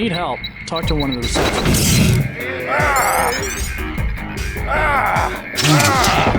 Need help, talk to one of the receptionists. Big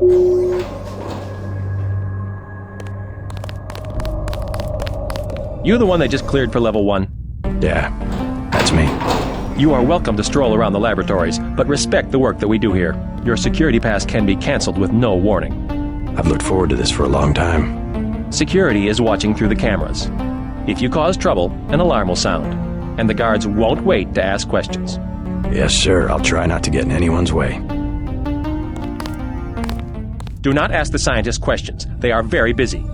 You the one they just cleared for level 1? Yeah, that's me. You are welcome to stroll around the laboratories, but respect the work that we do here. Your security pass can be cancelled with no warning. I've looked forward to this for a long time. Security is watching through the cameras. If you cause trouble, an alarm will sound, and the guards won't wait to ask questions. Yes, sir, I'll try not to get in anyone's way. Do not ask the scientists questions. They are very busy.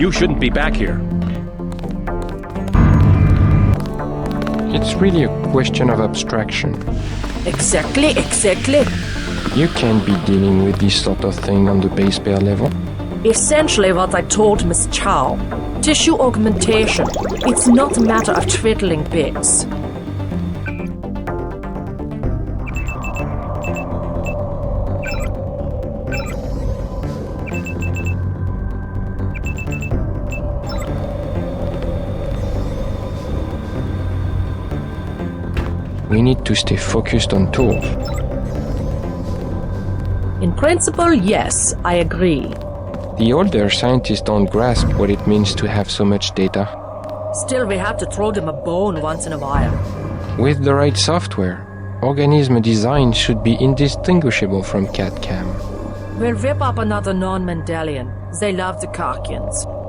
You shouldn't be back here. It's really a question of abstraction. Exactly, exactly. You can't be dealing with this sort of thing on the base pair level. Essentially what I told Miss Chow. Tissue augmentation. It's not a matter of twiddling bits. We need to stay focused on tools. In principle, yes, I agree. The older scientists don't grasp what it means to have so much data. Still, we have to throw them a bone once in a while. With the right software, organism design should be indistinguishable from CAD-CAM. We'll rip up another non-Mendelian. They love the Karkians.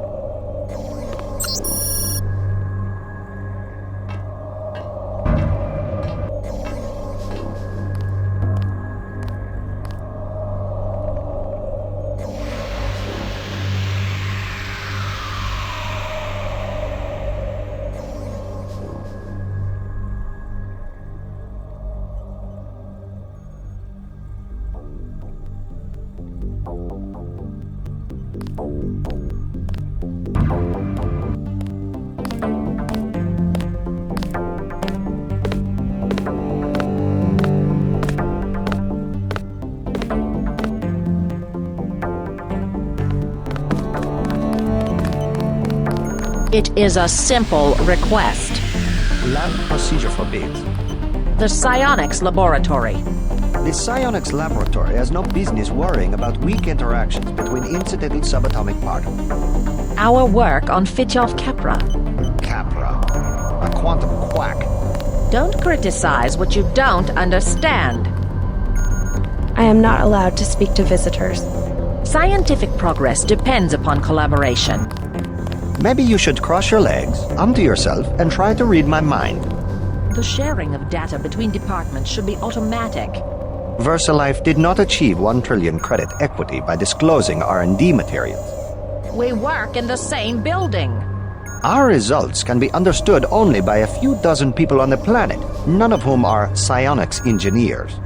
It is a simple request. Lab procedure forbids. The Psionics Laboratory. The psionics laboratory has no business worrying about weak interactions between incidental subatomic particles. Our work on Fitjof Capra. Capra. A quantum quack. Don't criticize what you don't understand. I am not allowed to speak to visitors. Scientific progress depends upon collaboration. Maybe you should cross your legs, undo yourself, and try to read my mind. The sharing of data between departments should be automatic. VersaLife did not achieve 1 trillion credit equity by disclosing R&D materials. We work in the same building. Our results can be understood only by a few dozen people on the planet, none of whom are psionics engineers.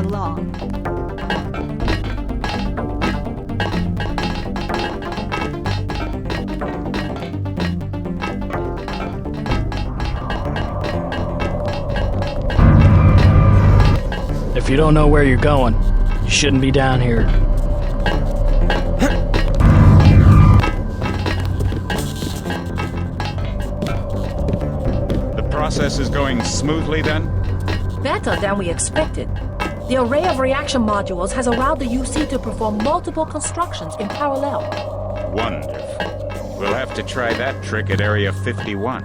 Where you belong. If you don't know where you're going, you shouldn't be down here. The process is going smoothly then? Better than we expected. The array of reaction modules has allowed the UC to perform multiple constructions in parallel. Wonderful. We'll have to try that trick at Area 51.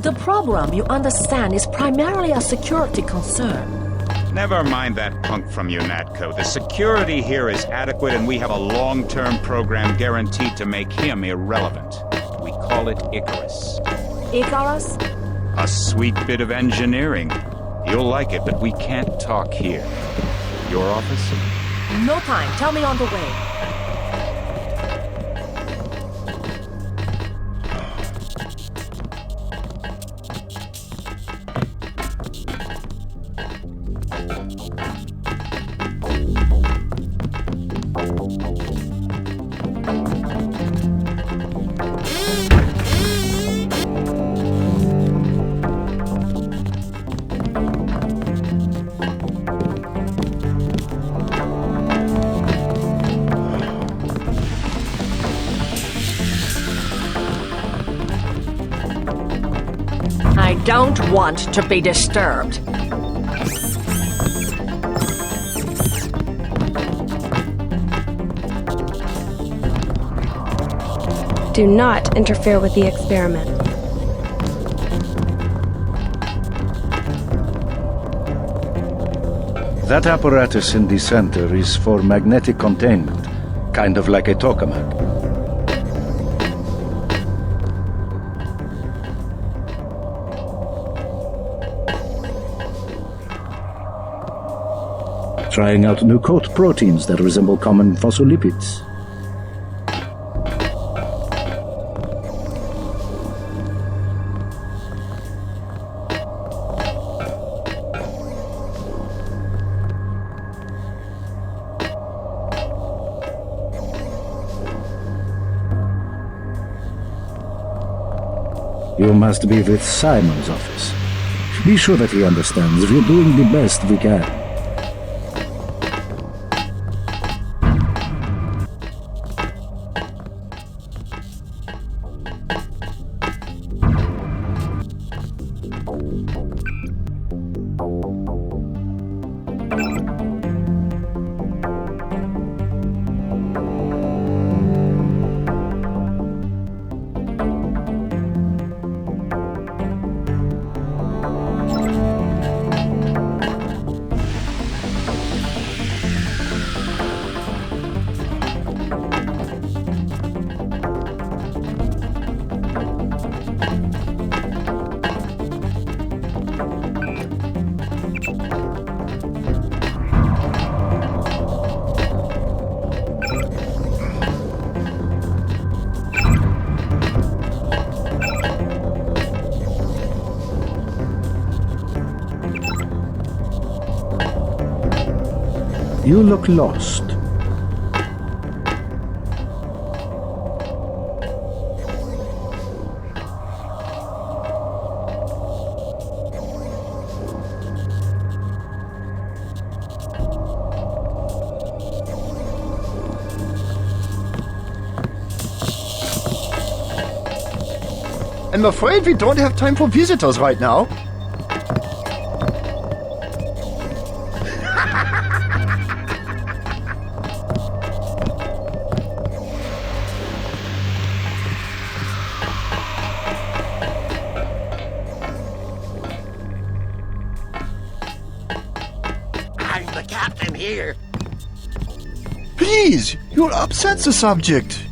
The problem, you understand, is primarily a security concern. Never mind that punk from UNATCO. The security here is adequate, and we have a long term program guaranteed to make him irrelevant. We call it Icarus. Icarus? A sweet bit of engineering. You'll like it, but we can't talk here. Your office? No time. Tell me on the way. Want to be disturbed. Do not interfere with the experiment. That apparatus in the center is for magnetic containment, kind of like a tokamak. Trying out new coat proteins that resemble common phospholipids. You must be with Simon's office. Be sure that he understands we're doing the best we can. You look lost. I'm afraid we don't have time for visitors right now. You'll the subject.